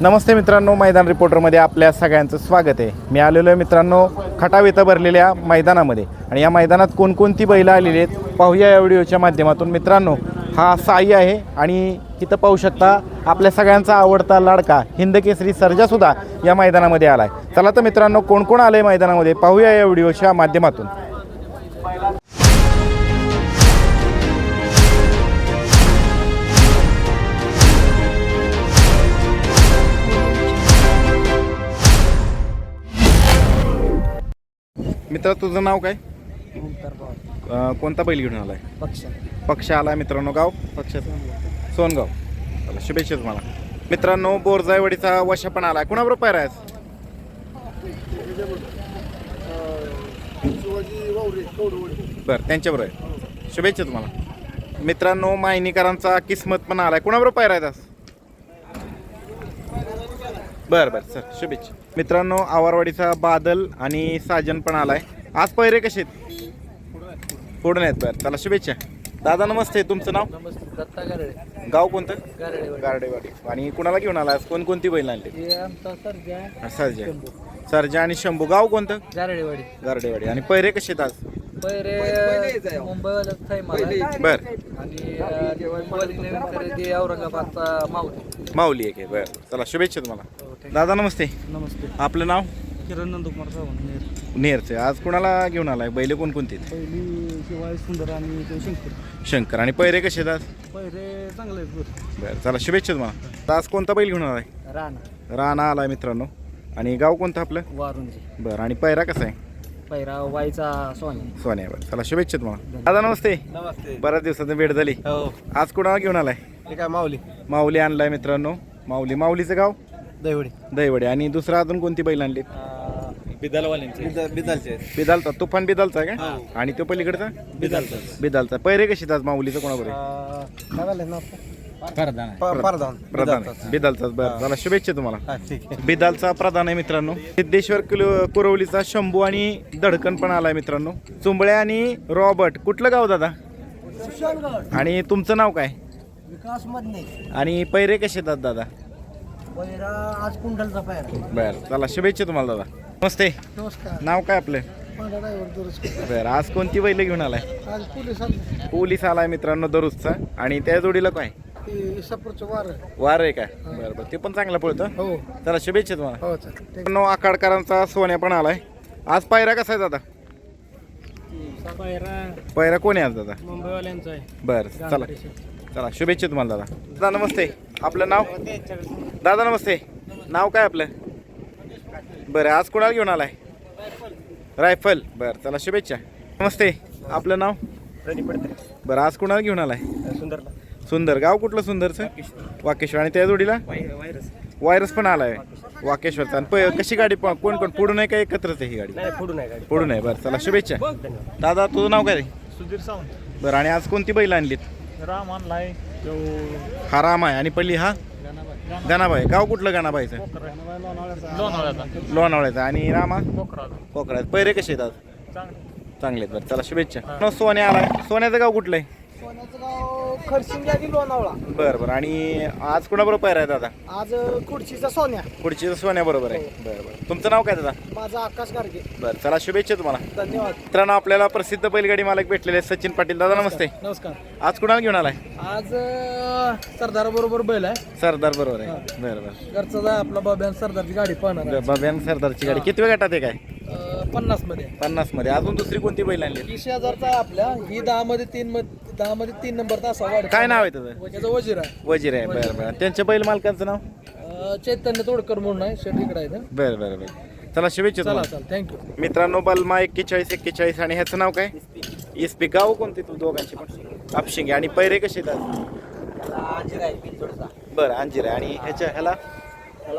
नमस्ते मित्रांनो मैदान रिपोर्टरमध्ये आपल्या सगळ्यांचं स्वागत आहे. मी आलेलो आहे मित्रांनो खटाव इथं भरलेल्या मैदानामध्ये. आणि या मैदानात कोणकोणती बैलं आलेली आहेत पाहूया या व्हिडिओच्या माध्यमातून. मित्रांनो हा साई आहे आणि इथं पाहू शकता आपल्या सगळ्यांचा आवडता लाडका हिंद केसरी सर्जासुद्धा या मैदानामध्ये आला आहे चला तर मित्रांनो कोण कोण आलं आहे मैदानामध्ये पाहूया या व्हिडिओच्या माध्यमातून. मित्र तुझं नाव काय? अं, कोणता बैल घेऊन आलाय? पक्ष. पक्ष आला मित्रांनो गाव? पक्षाचं सोनगाव. चला शुभेच्छा तुम्हाला. मित्रांनो बोरजायवाडीचा वशा पण आला कुणाबरोबर पायरा आहे आज? बरं त्यांच्याबरोबर आहे. शुभेच्छा तुम्हाला. मित्रांनो मायनीकरांचा किस्मत पण आलाय. कुणाबरोबर पायरा आज? बरं बरं सर शुभेच्छा. मित्रांनो आवारवाडीचा बादल आणि साजन पण आलाय. आज पैरे कसे आहेत? पुढून आहेत बरं चला शुभेच्छा. दादा नमस्ते तुमचं नाव? नमस्ते दत्ता गारडे. गाव कोणतं? गारडे गारडेवाडी. आणि कुणाला घेऊन आला आज? कोणकोणती बैल आणली? आमचा सरजा सरजा. सरजा आणि शंभू. गाव कोणतं? गारडेवाडी. गारडेवाडी. आणि पैरे कसे आहेत आज? पहिरे बर. आणि अं, मुंबईवाली नवीन खरेदी औरंगाबादचा माऊली. माऊली एक आहे बरं. चला शुभेच्छा तुम्हाला. हो, thank दादा नमस्ते. नमस्ते. आपलं नाव? किरण नंदकुमार सावंत नेर. नेरचे. आज कुणाला घेऊन आलाय? बैल कोणकोणती आहेत? पहिली शिवाय सुंदर आणि तो शंकर. शंकर. आणि पैरे कसे आहेत आज? पहिरे चांगले आहेत बरं चला शुभेच्छा तुम्हाला. तर आज कोणता बैल घेऊन आलाय? राणा. राणा आलाय मित्रांनो. आणि गाव कोणतं आपलं? वारुंजी. बरं आणि पैरा कसा आहे? पहिरा वाईचा सोने सोन्या बरं चला शुभेच्छा तुम्हाला. दादा नमस्ते. नमस्ते. बऱ्याच दिवसात भेट झाली. हो. आज कुणाला घेऊन आलाय? काय माऊली. माऊली आणलाय मित्रांनो. माऊली. माऊलीचं गाव? दैवडी. दहीवडे आणि दुसरा अजून कोणती बैल आणली? बिदलवाल्यांचे. बिदलचे बिदालचा. तुफान बिदालचा आहे का? आणि तो पलीकडचा? बिदलचा. बिदालचा. पैरे कशी आज माऊलीचं कोणाबरोबर? काय झालं ना प्रधान प्रधान. बिदालचा बरं चला शुभेच्छा तुम्हाला. हा ठीक आहे. बिदालचा प्रधान आहे मित्रांनो. सिद्धेश्वर किलो कुरवलीचा शंभू आणि धडकन पण आलाय मित्रांनो. चुंबळे आणि रॉबर्ट. कुठलं गाव दादा? आणि तुमचं नाव काय? विकास मधने. आणि पैरे कसे येतात दादा? पहिरा आज कुंडलचा बरं चला शुभेच्छा तुम्हाला दादा. नमस्ते. नमस्कार. नाव काय आपलं? ड्रायव्हर दुरुस्त बरं आज कोणती बैल घेऊन आलाय? आज पोलीस आले. पोलीस आलाय मित्रांनो दरुजचा आणि त्या जोडीला काय? ते इसापूरचं वार वार आहे काय बरं बरं ते पण चांगलं पळतं. हो. चला शुभेच्छा तुम्हाला. हो चालेल मित्रांनो आकाडकरांचा सोन्या पण आलाय. आज पायरा कसा आहे दादा? पायरा पायरा कोण आहे आज दादा? मुंबईवाल्यांचा आहे. बरं चला. चला शुभेच्छा तुम्हाला दादा. दादा नमस्ते. आपलं नाव? दादा नमस्ते. नाव काय आपलं? बरं आज कुणाला घेऊन आलाय? रायफल. बरं चला शुभेच्छा. नमस्ते. आपलं नाव? बरं आज कुणाला घेऊन आलाय? सुंदरला. सुंदर. गाव कुठलं सुंदरचं? वाकेश्वर. आणि त्या जोडीला? Virus virus. पण आलाय. वाकेश्वरचा. आणि प- कशी गाडी प- कोण कोण? पुढून आहे का एकत्रच आहे ही गाडी? नाही पुढून आहे गाडी. पुढून आहे बरं चला शुभेच्छा. दादा तुझं नाव काय रे? सुधीर सावंत. बरं आणि आज कोणती बैल आणलीत? राम आणलाय. हा राम आहे आणि पल्ली हा? गणाबाई गाव कुठलं गणाबाईचं? लोणावळ्याचा. आणि रामा? कोकरा पैरे कसे आज? चांगलं. बरं. चला शुभेच्छा. न, सोन्या आलाय. सोन्याचं गाव कुठलं आहे गाव खरसिंग आधी लोणावळा. बरं बरं. आणि आज कुणाबरोबर पैरा आहे दादा? आज खुर्चीचा सोन्या. पुढची सोन्या बरोबर आहे. बरं बरं. तुमचं नाव काय दादा? माझा आकाश गाडगे. बरं चला शुभेच्छा तुम्हाला. धन्यवाद. मित्रांनो आपल्याला प्रसिद्ध बैलगाडी मालक भेटलेले आहेत सचिन पाटील. दादा नमस्ते. नमस्कार. आज कुणाला घेऊन आलाय? आज सरदार बरोबर बैल आहे. सरदार बरोबर आहे. बरं बरं. घरचा जाय आपला बाब्यान सरदारची गाडी पाहणार आहे. बाब्यान सरदारची गाडी. किती वेळ गटात आहे काय? अं, पन्नासमध्ये पन्नासमध्ये अजून दुसरी कोणती बैल आणली? तीस हजारचा आहे आपल्या ही दहा मध्ये तीन मध्ये दहा मध्ये तीन नंबर तासा काय नाव आहे त्याचं? त्याचा वजीर. आहे वजीर आहे बरं बरं. त्यांच्या बैल मालकांचं नाव? अं, चैतन्य तोडकर म्हणून आहे शेतीकडे आहे इथं. बरं बरं बरं. चला शुभेच्छा चला तुम्हाला. चला थँक्यू मित्रांनो बलमा एक्केचाळीस एक्केचाळीस. आणि ह्याचं नाव काय? S P. गाव कोणते तू दोघांची पण? अपशिंगे आणि पैरे कसे आहेत बरं अंजीर आहे. आणि ह्याच्या ह्याला?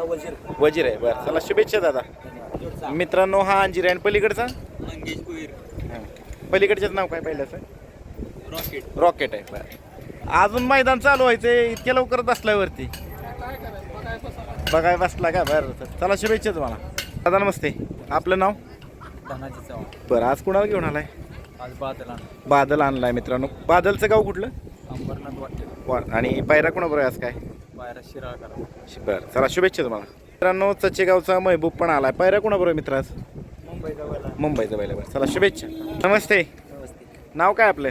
वजीर. वजीर आहे. बरं चला शुभेच्छा दादा. मित्रांनो हा अंजीर आहे. आणि पलीकडचा? हां. पलीकडच्याच नाव काय पहिल्याचं? रॉकेट रॉकेट आहे बरं. अजून मैदान चालू व्हायचंय इतक्या लवकर बसलाय वरती. बघाय बसला का? बरं चल. चला शुभेच्छा तुम्हाला. दादा नमस्ते. आपलं नाव? धनाजी चव्हाण. बरं आज कुणाला घेऊन आलाय? आज बादला बादल आणलाय मित्रांनो. बादलचं गाव कुठलं? अंबरनाथ वाटते. वा आणि पायरा कोणाबरोबर आहे आज काय? पायरा शिराळ करा बरं चला शुभेच्छा तुम्हाला. मित्रांनो चचेगावचा महबूब पण आलाय. पायऱ्या कोणाबरोबर मित्र आज? मुंबईचा मुंबईचा बैलावर चला शुभेच्छा. नमस्ते. नमस्ते. नाव काय आपलं?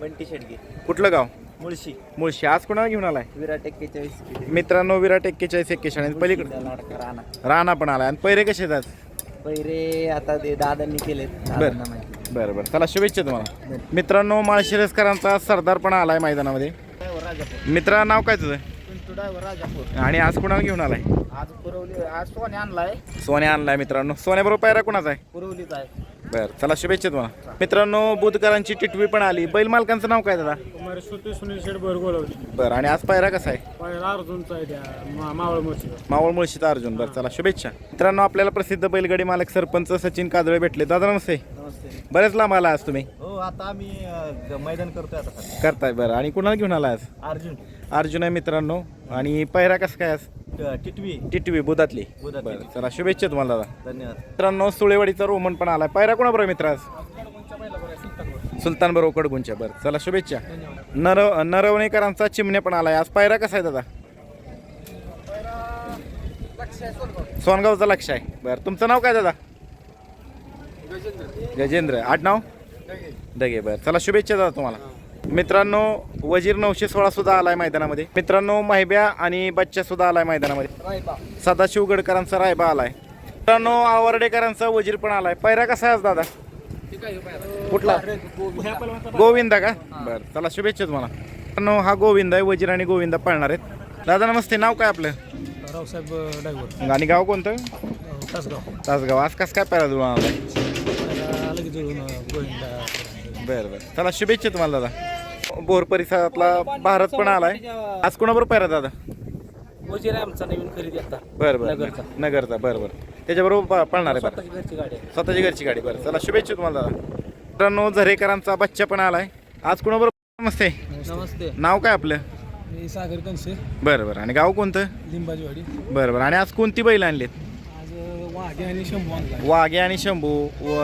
बंटी शेडगे. कुठलं गाव? मुळशी. मुळशी. आज कोणाला घेऊन आलाय? विराट एक्केचाळीस मित्रांनो विराट एक्केचाळीस एक्केचाळीस पलीकडे. राणा. राणा पण आलाय. आणि पैरे कसे आहेत आज? पैरे आता ते दादांनी केलेत. दादांना माहिती. बरं बरं. चला शुभेच्छा तुम्हाला. मित्रांनो माळशिरसकरांचा सरदार पण आलाय मैदानामध्ये. राजापूर. मित्रा नाव काय तुझं? पिंटू ड्रायव्हर राजापूर. आणि आज कोणाला घेऊन आलाय? आज पुरवली आज सोने आणलाय. सोन्या आणलाय मित्रांनो. सोन्याबरोबर पायरा कोणाचा आहे? पुरवलीच आहे. बरं चला शुभेच्छा तुम्हाला. मित्रांनो बुधकरांची टिटवी पण आली. बैल मालकांचं नाव काय दादा? कुमार सुते सुनील शेठ बोरगोलवली बरं आणि आज पायरा कसा आहे? पहिला अर्जुनचा आहे त्या मा- मावळ मुळशीचा अर्जुन. बरं चला शुभेच्छा. मित्रांनो आपल्याला प्रसिद्ध बैलगाडी मालक सरपंच सचिन काजळे भेटले. दादा नमस्ते. नमस्ते. बरेच लांब आला आज तुम्ही. हो आता आम्ही अं, मैदान करतोय आता सध्या. करताय बरं. आणि कुणाला घेऊन आला आज? अर्जुन. अर्जुन आहे मित्रांनो. आणि पायरा कसं काय आज? टिटवी. टिटवी बुधातली. बुधातली. बरं चला शुभेच्छा तुम्हाला दादा. धन्यवाद. मित्रांनो सुळेवाडीचा रोमन पण आलाय. पायरा कोणाबरोबर मित्र? आज सुलतान बरोबर कडगुंच्या बरं चला शुभेच्छा. नर नरवणेकरांचा चिमणे पण आलाय. आज पायरा कसा आहे दादा? सोनगावचा लक्ष आहे. बरं तुमचं नाव काय दादा? गजेंद्र. आडनाव? दगे. बरं चला शुभेच्छा दादा तुम्हाला. मित्रांनो वजीर नऊशे सोळा सुद्धा आलाय मैदानामध्ये. मित्रांनो माहिब्या आणि बच्चा सुद्धा आलाय मैदानामध्ये. सदाशिव गडकरांचा रायबा आलाय. मित्रांनो आवर्डेकरांचा वजीर पण आलाय. पैरा कसा आहे आज दादा? कुठला? गोविंदा का? बरं चला शुभेच्छा तुम्हाला. मित्रांनो हा गोविंद आहे. वजीर आणि गोविंदा पाळणार आहेत. दादा नमस्ते. नाव काय आपलं? रावसाहेब आणि गाव कोणतं? तासगाव. तासगाव. आज कसं काय पैरा जुळून आलाय? बरं बरं. चला शुभेच्छा तुम्हाला दादा. बोर परिसरातला भारत पण आलाय. आज कोणाबरोबर पैरा दादा? वजीर आहे आमचा नवीन खरेदी आता. बरं बरं. नगरचा. नगरचा बरं बरं. त्याच्याबरोबर प- पळणार आहे बरं. स्वतःची घरची गाडी आहे. स्वतःची घरची गाडी बरं. चला शुभेच्छा तुम्हाला दादा. मित्रांनो झरेकरांचा बच्चा पण आलाय. आज कोणाबरोबर नमस्ते. नमस्ते. नाव काय आपलं? मी सागर कनसे बरं बरं. आणि गाव कोणतं? लिंबाजीवाडी. बरं बरं. आणि आज कोणती बैल आणलीत? आज वाघे आणि शंभू आणला वाघे आणि शंभू. व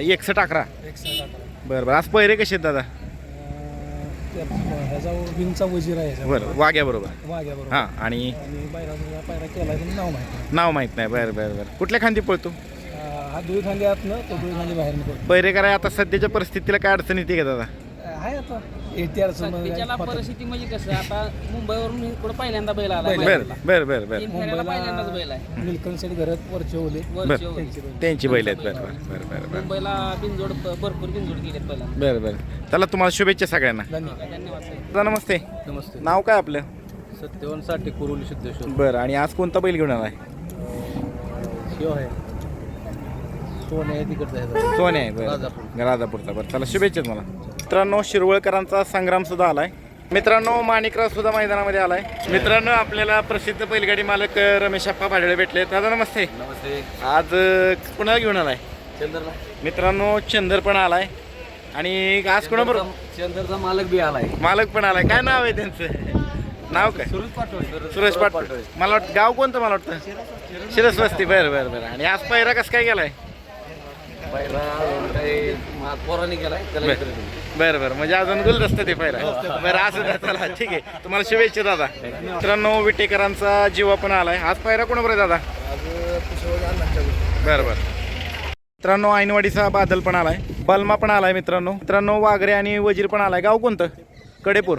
एकसठ अकरा. बरं बरं. आज पैरे कसे आहेत दादा? ह्याचा विंगचा वजीर आहे ह्याचा. बरं वाघ्याबरोबर. वाघ्याबरोबर. हां आणि? आणि बैलाचा पायरा केला पण नाव माहिती नाव माहीत नाही बरं बरं बरं. कुठल्या खांदी पळतो? अं, हा दुई खांदे आतनं तो दुई खांदे बाहेर निघतो आता सध्याच्या परिस्थितीला काय अडचण येते का दादा? आहे आता. त्याच्याला काय परिस्थिती म्हणजे कसं आता मुंबईवरून इकडं पहिल्यांदा बैल आला. बैल. बरं बरं बरं बरं तीन फेऱ्याला पहिल्यांदाच बैल आहे. निलकंठ सेट घरात वरचे ओले. वरची बरं. त्यांची बैल. आहेत बरं बरं बरं बरं बरं. मुंबईला बिनजोड भरपूर बिनजोड केलेत पहिल्यांदा. बरं बरं. चला तुम्हाला शुभेच्छा सगळ्यांना. धन्यवाद. धन्यवाद साहेब. दादा नमस्ते. नमस्ते. नाव काय आपलं? सत्यवनसाठी कुरुली सिद्धेश्वर. बरं आणि आज कोणता बैल घेऊन आलाय? शिव आहे. सोने आहे तिकडचा आहे. सोने आहे बरं. राजापूर. राजापूरचा. बरं चला शुभेच्छा तुम्हाला. मित्रांनो शिरवळकरांचा संग्राम सुद्धा आलाय. मित्रांनो माणिकराव सुद्धा मैदानामध्ये आलाय. मित्रांनो आपल्याला प्रसिद्ध बैलगाडी मालक रमेश अप्पा भाडळे भेटले दादा नमस्ते. नमस्ते. आज कुणाला घेऊन आलाय? चंद्रला. मित्रांनो चंदर पण आलाय. आणि आज कोणाबरोबर? चंद्रचा मालक बी आलाय. मालक पण आलाय. काय नाव आहे त्यांचं? नाव काय? सुरेश सुरेश पाटोळे. मला वाटतं गाव कोणतं मला वाटतं? शिरस वस्ती. बरं बरं बरं. आणि आज पहिरा कसं काय गेलाय? पहिला पोराने त्याला बरं. बरं. म्हणजे अजून गुलदस्त ते पहिला. बरं असं द्या चला ठीक आहे. तुम्हाला शुभेच्छा दादा. मित्रांनो विटेकरांचा जीवा पण आलाय. आज पायरा कोणाबरोबर आहे दादा? बरं बरं. मित्रांनो ऐनवाडीचा बादल पण आलाय. बलमा पण आलाय मित्रांनो. मित्रांनो वाघरे आणि वजीर पण आलाय. गाव कोणतं? कडेपूर.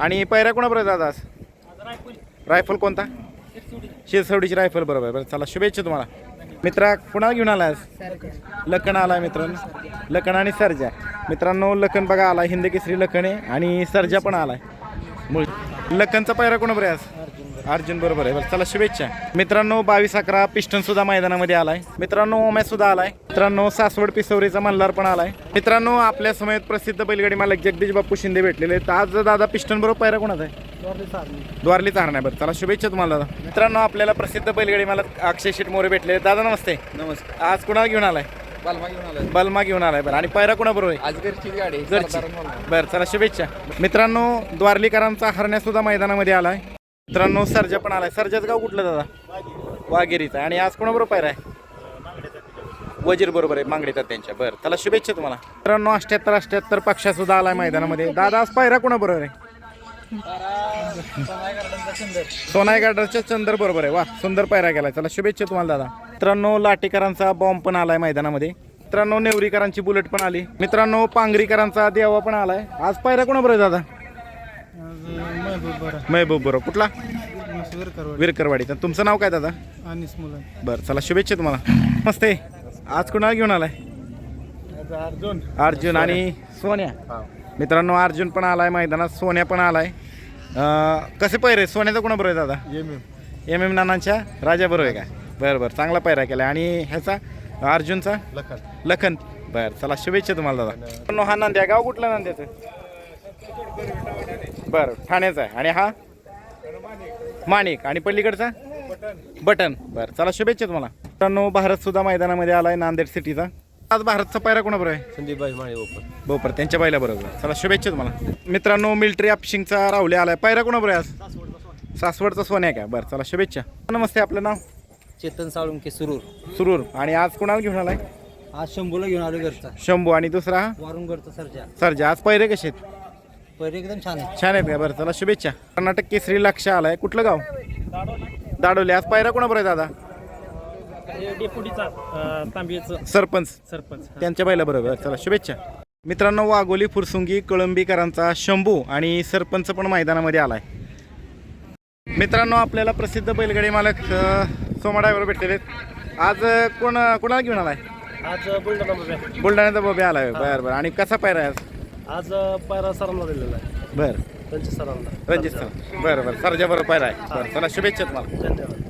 आणि पैरा कोणाबरोबर आहे दादा आज? रायफल कोणता? शिरसवडीची रायफल बरोबर आहे. बरं. चला शुभेच्छा तुम्हाला. मित्रा कुणाला घेऊन आलाय लखन आलाय मित्रांनो. लखन आणि सर्जा. मित्रांनो लखन बघा आला हिंद केसरी लखन आहे आणि सर्जा पण आलाय. मूळ लखनचा पायरा कोणाबरोबर आहे आज? अर्जुन बरोबर आहे. बरं चला शुभेच्छा. मित्रांनो बावीस अकरा पिस्टन सुद्धा मैदानामध्ये आलाय. मित्रांनो ओम्या सुद्धा आलाय. मित्रांनो सासवड पिसवरीचा मल्हार पण आलाय. मित्रांनो आपल्या समयात प्रसिद्ध बैलगाडी मालक जगदीश बापू शिंदे भेटलेले आहेत. आज दादा पिस्टन बरोबर पैरा कोणाचा आहे? द्वारली चारणा बरं. चला शुभेच्छा तुम्हाला दादा. मित्रांनो आपल्याला प्रसिद्ध बैलगाडी मालक अक्षय शेट मोरे भेटले. दादा नमस्ते. नमस्कार. आज कुणाला घेऊन आलाय? बालमा घेऊन आलाय. बलमा घेऊन आलाय बरं. आणि पैरा कोणाबरोबर आहे? आज घरची. गाडी घरची बरं चला शुभेच्छा. मित्रांनो द्वारलीकरांचा हरण्या सुद्धा मैदानामध्ये आलाय. मित्रांनो सर्जा पण आलाय. सर्जाचं गाव कुठलं दादा? वाघेरीचा आणि आज कोणाबरोबर पैरा आहे? वजीर बरोबर आहे मांगडीतात त्यांच्या. बरं त्याला शुभेच्छा तुम्हाला. मित्रांनो अष्ट्याहत्तर अष्ट्याहत्तर पक्षा सुद्धा आलाय मैदानामध्ये. दादा आज पायरा कोणाबरोबर आहे? सोनाई गार्डनच्या चंदर बरोबर आहे. वा सुंदर पायरा केलाय चला शुभेच्छा तुम्हाला दादा. मित्रांनो लाटेकरांचा बॉम्ब पण आलाय मैदानामध्ये. मित्रांनो नेवरीकरांची बुलेट पण आली. मित्रांनो पांगरीकरांचा देवा पण आलाय. आज पायरा कोणा बरोबर आहे दादा? महबूब बरोबर. कुठला? विरकरवाडी. तर तुमचं नाव काय दादा? अनिस मुलं. बरं चला शुभेच्छा तुम्हाला. मस्त आज कुणाला घेऊन आलाय? अर्जुन. अर्जुन आणि सोन्या. मित्रांनो अर्जुन पण आलाय मैदानात सोन्या पण आलाय. अं, कसे पैरे सोन्याचा कोणा बरोबर आहे दादा? एम एम एम एम नानांच्या? राजा बरोबर आहे का? बरं बरं चांगला पैरा केला आणि ह्याचा अर्जुनचा? लखन. लखन. बरं चला शुभेच्छा तुम्हाला दादा. पण हा नांद्या गाव कुठलं नांद्याचं? बरं ठाण्याचा आहे. आणि हा? माणिक. आणि पलीकडचा? बटन. बरं चला शुभेच्छा तुम्हाला. मित्रांनो भारत सुद्धा मैदानामध्ये आलाय नांदेड सिटीचा. आज भारतचा पायरा कोणाबरोबर आहे? माळे ओपर बोपर त्यांच्या बैला बरोबर चला शुभेच्छा तुम्हाला. मित्रांनो मिलिटरी अफशिंगचा राहुले आलाय. पायरा कोणाबरोबर आहे आज? सासवडचा सोन्या का? बरं चला शुभेच्छा. नमस्ते आपलं नाव? चेतन साळुंके सुरूर. सुरूर. आणि आज कोणाला घेऊन आलाय? आज शंभूला घेऊन आलो घरचा. शंभू. आणि दुसरा? वारुंगडचा सरजा. सरजा. आज पैरे कसे आहेत? पहिले एकदम छान आहे छान आहेत का? बरं चला शुभेच्छा. कर्नाटक केसरी लक्ष आलाय. कुठलं गाव? दाडोली. आज पायरा कोणाबरोबर आहे दादा? सरपंच. सरपंच त्यांच्या बैला बरोबर चला शुभेच्छा. मित्रांनो वाघोली फुरसुंगी कळंबीकरांचा शंभू आणि सरपंच पण मैदानामध्ये आलाय. मित्रांनो आपल्याला प्रसिद्ध बैलगाडी मालक अ, सोमा ड्रायव्हर भेटलेले आहेत. आज अ, कोण कोणाला घेऊन आलाय? आज बुलढाणा बुलढाण्याचा बॉबी आलाय. बरं बरं. आणि कसा पायरा आहे आज? आज पायरा सरांना दिलेला आहे. बरं. त्यांच्या सरांना. रणजित सर. बरं बरं. सरजा बरोबर पायरा आहे. बरं चला शुभेच्छा तुम्हाला. धन्यवाद.